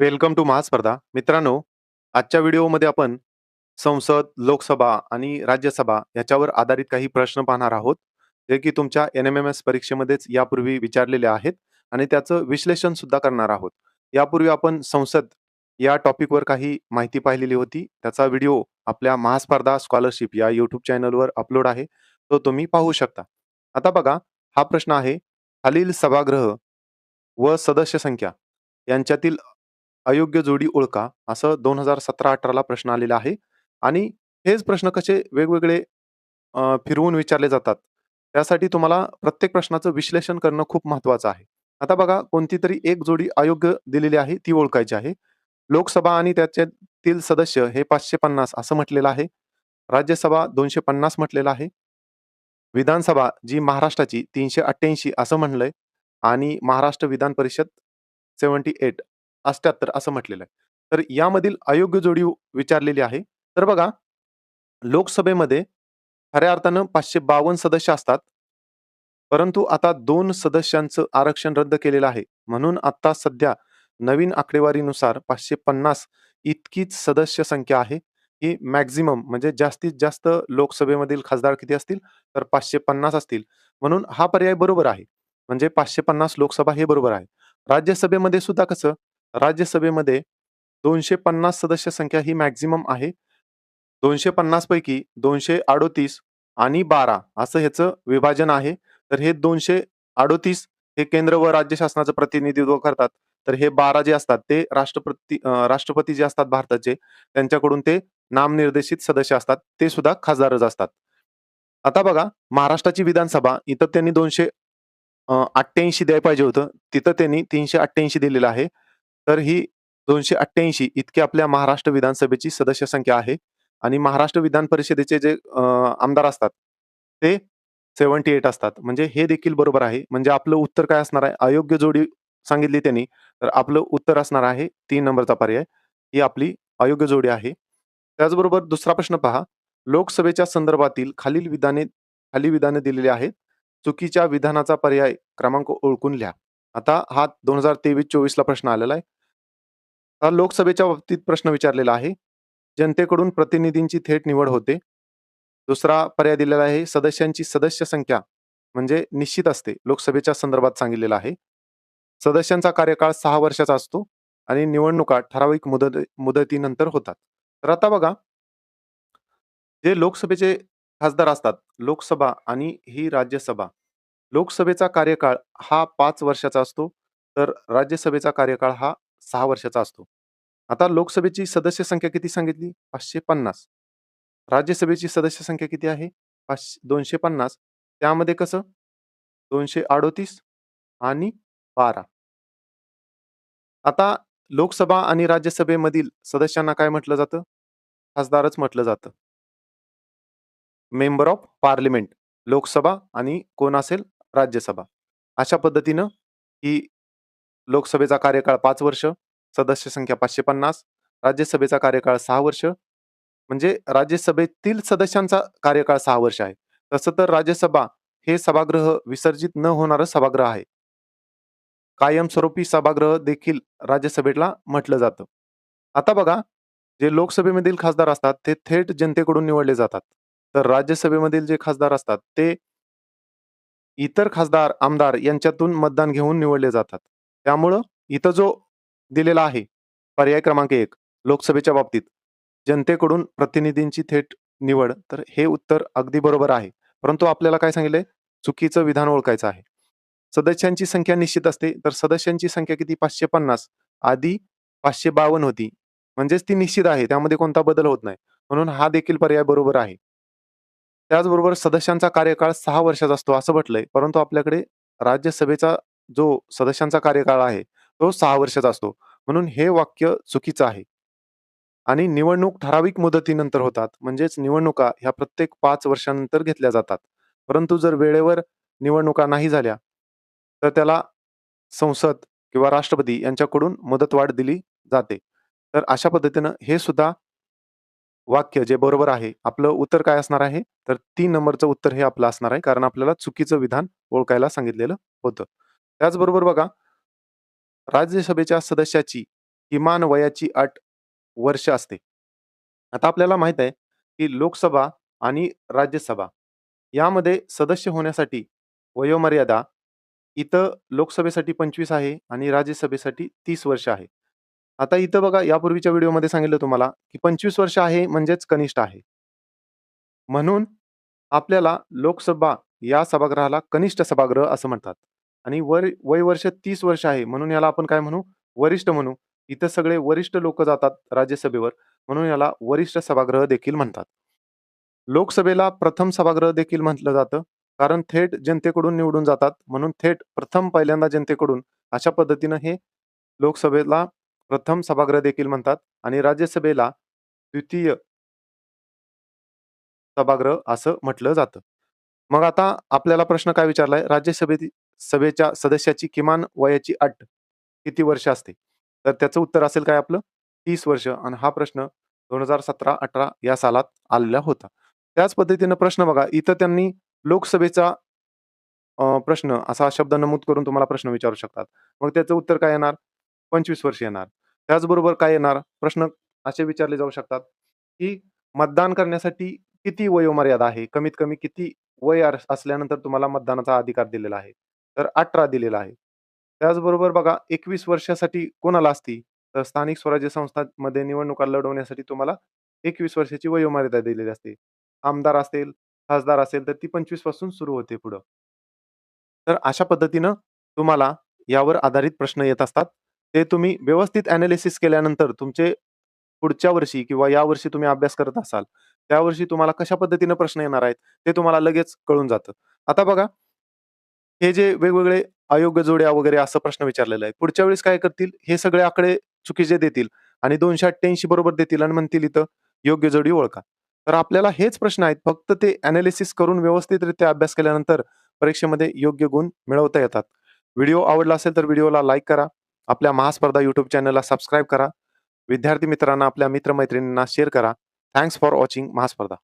Welcome to महास्पर्धा. मित्रांनो, आजच्या व्हिडिओमध्ये आपण संसद, लोकसभा आणि राज्यसभा याच्यावर आधारित काही प्रश्न पाहणार आहोत. जे की तुमच्या एन-एम-एम-एस परीक्षेमध्येच यापूर्वी विचारलेले आहेत आणि त्याचं विश्लेषण सुद्धा करणार आहोत. यापूर्वी आपण संसद या टॉपिकवर काही माहिती पाहिलेली होती. त्याचा व्हिडिओ आपल्या महास्पर्धा स्कॉलरशिप या YouTube चॅनलवर अपलोड आहे. तो तुम्ही पाहू शकता. आता बघा, हा प्रश्न आहे, खालील सभागृह व सदस्य संख्या यांच्यातील अयोग्य जोडी ओळखा, असं 2017-18 ला प्रश्न आलेला आहे आणि हेच प्रश्न कसे वेगवेगळे अ, फिरवून विचारले जातात. त्यासाठी तुम्हाला प्रत्येक प्रश्नाचं विश्लेषण करणं खूप महत्त्वाचं आहे. आता बघा, कोणतीतरी एक जोडी अयोग्य दिलेली आहे, ती ओळखायची आहे. लोकसभा आणि त्याच्यातील सदस्य हे 550 असं म्हटलेलं आहे. राज्यसभा 250 म्हटलेलं आहे. विधानसभा जी महाराष्ट्राची 388 असं म्हणलंय आणि महाराष्ट्र विधान परिषद 78 78 असं म्हटलेलं आहे. तर यामधील अयोग्य जोडी विचारलेली आहे. तर बघा, लोकसभेमध्ये खऱ्या अर्थानं 552 सदस्य असतात. परंतु आता दोन सदस्यांचं आरक्षण रद्द केलेलं आहे. म्हणून आता सध्या नवीन आकडेवारीनुसार 550 इतकीच सदस्य संख्या आहे. ही मॅक्झिमम म्हणजे जास्तीत जास्त लोकसभेमधील खासदार किती असतील? तर 550 असतील. म्हणून हा पर्याय बरोबर आहे. म्हणजे 550 लोकसभा हे बरोबर आहे. राज्यसभेमध्ये सुद्धा कसं? राज्यसभेमध्ये 250 सदस्य संख्या ही मॅक्झिमम आहे. 250 पैकी 238 आणि 12 असं ह्याचं विभाजन आहे. तर हे 238 हे केंद्र व राज्य शासनाचं प्रतिनिधित्व करतात. तर हे 12 जे असतात ते राष्ट्रपती राष्ट्रपती जे असतात भारताचे त्यांच्याकडून ते नामनिर्देशित सदस्य असतात. ते सुद्धा खासदारच असतात. आता बघा, महाराष्ट्राची विधानसभा इथं त्यांनी दोनशे अठ्ठ्याऐंशी द्यायला पाहिजे होतं. तिथं त्यांनी 388 दिलेलं आहे. तर ही 288 इतकी आपल्या महाराष्ट्र विधानसभेची सदस्य संख्या आहे आणि महाराष्ट्र विधान परिषदेचे जे आमदार असतात ते 78 असतात. म्हणजे हे देखील बरोबर आहे. म्हणजे आपलं उत्तर काय असणार आहे? अयोग्य जोडी सांगितली त्यांनी, तर आपलं उत्तर असणार आहे तीन नंबरचा पर्याय. ही आपली अयोग्य जोडी आहे. त्याचबरोबर दुसरा प्रश्न पहा. लोकसभेच्या संदर्भातील खालील विधाने खाली विधाने दिलेली आहेत. चुकीच्या विधानाचा पर्याय क्रमांक ओळखून लिहा. आता हा दोन हजार तेवीस चोवीसला प्रश्न आलेला आहे. हा लोकसभेच्या बाबतीत प्रश्न विचारलेला आहे. जनतेकडून प्रतिनिधींची थेट निवड होते. दुसरा पर्याय दिलेला आहे, सदस्यांची सदस्य संख्या म्हणजे निश्चित असते. लोकसभेच्या संदर्भात सांगितलेलं आहे. सदस्यांचा कार्यकाळ सहा वर्षाचा असतो आणि निवडणुका ठराविक मुदत मुदतीनंतर होतात. तर आता बघा जे लोकसभेचे खासदार असतात, लोकसभा आणि ही राज्यसभा. लोकसभेचा कार्यकाळ हा 5 वर्षाचा असतो, तर राज्यसभेचा कार्यकाळ हा 6 वर्षाचा असतो. आता लोकसभेची सदस्य संख्या किती सांगितली? 550. राज्यसभेची सदस्य संख्या किती आहे? पाच 250. त्यामध्ये कसं? 238 आणि 12. आता लोकसभा आणि राज्यसभेमधील सदस्यांना काय म्हटलं जातं? खासदारच म्हटलं जातं. Member of parliament. लोकसभा आणि कोण असेल? राज्यसभा. अशा पद्धतीनं ही लोकसभेचा कार्यकाळ 5 वर्ष, सदस्य संख्या 550, राज्यसभेचा कार्यकाळ 6 वर्ष. म्हणजे राज्यसभेतील सदस्यांचा कार्यकाळ 6 वर्ष आहे. तसं तर राज्यसभा हे सभागृह विसर्जित न होणारं सभागृह आहे. कायमस्वरूपी सभागृह देखील राज्यसभेला म्हटलं जातं. आता बघा, जे लोकसभेमधील खासदार असतात ते थेट जनतेकडून निवडले जातात. तर राज्यसभेमधील जे खासदार असतात ते इतर खासदार, आमदार यांच्यातून मतदान घेऊन निवडले जातात. त्यामुळं इथं जो दिलेला आहे पर्याय क्रमांक एक लोकसभेच्या बाबतीत जनतेकडून प्रतिनिधींची थेट निवड, तर हे उत्तर अगदी बरोबर आहे. परंतु आपल्याला काय सांगितलंय? चुकीचं विधान ओळखायचं आहे. सदस्यांची संख्या निश्चित असते, तर सदस्यांची संख्या किती? 550 आधी 552 होती. म्हणजेच ती निश्चित आहे. त्यामध्ये कोणता बदल होत नाही. म्हणून हा देखील पर्याय बरोबर आहे. त्याचबरोबर सदस्यांचा कार्यकाळ सहा वर्षाचा असतो असं म्हटलंय. परंतु आपल्याकडे राज्यसभेचा जो सदस्यांचा कार्यकाळ आहे, तो सहा वर्षाचा असतो. म्हणून हे वाक्य चुकीचं आहे. आणि निवडणूक ठराविक मुदतीनंतर होतात. म्हणजेच निवडणुका ह्या प्रत्येक पाच वर्षानंतर घेतल्या जातात. परंतु जर वेळेवर निवडणुका नाही झाल्या, तर त्याला संसद किंवा राष्ट्रपती यांच्याकडून मुदतवाढ दिली जाते. तर अशा पद्धतीनं हे सुद्धा वाक्य जे बरोबर आहे. आपलं उत्तर काय असणार आहे? तर तीन नंबरचं उत्तर हे आपलं असणार आहे. कारण आपल्याला चुकीचं विधान ओळखायला सांगितलेलं होतं. त्याचबरोबर बघा राज्यसभेच्या सदस्याची किमान वयाची अट वर्ष असते. आता आपल्याला माहीत आहे, की लोकसभा आणि राज्यसभा यामध्ये सदस्य होण्यासाठी वयोमर्यादा इथं लोकसभेसाठी 25 आहे आणि राज्यसभेसाठी तीस वर्ष आहे. आता इथं बघा यापूर्वीच्या व्हिडिओमध्ये सांगितलं तुम्हाला, की 25 वर्ष आहे म्हणजेच कनिष्ठ आहे. म्हणून आपल्याला लोकसभा या सभागृहाला कनिष्ठ सभागृह असं म्हणतात आणि वर वय वर्ष तीस वर्ष आहे म्हणून याला आपण काय म्हणू? वरिष्ठ म्हणू. इथं सगळे वरिष्ठ लोक जातात राज्यसभेवर म्हणून याला वरिष्ठ सभागृह देखील म्हणतात. लोकसभेला प्रथम सभागृह देखील म्हटलं जातं, कारण थेट जनतेकडून निवडून जातात म्हणून थेट प्रथम पहिल्यांदा जनतेकडून अशा पद्धतीनं हे लोकसभेला प्रथम सभागृह देखील म्हणतात आणि राज्यसभेला द्वितीय सभागृह असं म्हटलं जातं. मग आता आपल्याला प्रश्न काय विचारलाय? राज्यसभे सभेच्या सदस्याची किमान वयाची अट किती वर्ष असते? तर त्याचं उत्तर असेल काय आपलं? तीस वर्ष आणि हा प्रश्न 2017-18 या सालात आलेला होता. त्याच पद्धतीनं प्रश्न बघा, इथं त्यांनी लोकसभेचा प्रश्न असा शब्द नमूद करून तुम्हाला प्रश्न विचारू शकतात. मग त्याचं उत्तर काय येणार? 25 वर्ष येणार. त्याचबरोबर काय येणार? प्रश्न असे विचारले जाऊ शकतात, की मतदान करण्यासाठी किती वयोमर्यादा आहे? कमीत कमी किती वय असल्यानंतर तुम्हाला मतदानाचा अधिकार दिलेला आहे? तर 18 दिलेला आहे. त्याचबरोबर बघा 21 वर्षासाठी कोणाला असती? तर स्थानिक स्वराज्य संस्थांमध्ये निवडणुका लढवण्यासाठी तुम्हाला 21 वर्षाची वयोमर्यादा दिलेली असते. आमदार असेल, खासदार असेल तर ती 25 पासून सुरू होते पुढं. तर अशा पद्धतीनं तुम्हाला यावर आधारित प्रश्न येत असतात. ते तुम्ही व्यवस्थित अनालिसिस केल्यानंतर तुमचे पुढच्या वर्षी किंवा या वर्षी तुम्ही अभ्यास करत असाल, त्यावर्षी तुम्हाला कशा पद्धतीने प्रश्न येणार आहेत, ते तुम्हाला लगेच कळून जातं. आता बघा हे जे वेगवेगळे अयोग्य जोड्या वगैरे असा प्रश्न विचारलेला आहे. पुढच्या वेळेस काय करतील? हे सगळे आकडे चुकीचे देतील आणि 288 बरोबर देतील आणि म्हणतील इथं योग्य जोडी ओळखा. तर आपल्याला हेच प्रश्न आहेत. फक्त ते अनालिसिस करून व्यवस्थितरित्या अभ्यास केल्यानंतर परीक्षेमध्ये योग्य गुण मिळवता येतात. व्हिडिओ आवडला असेल तर व्हिडिओला लाईक करा. आपल्या महास्पर्धा YouTube चॅनलला सबस्क्राईब करा. विद्यार्थी मित्रांना, आपल्या मित्र-मैत्रिणींना शेअर करा. Thanks for watching महास्पर्धा.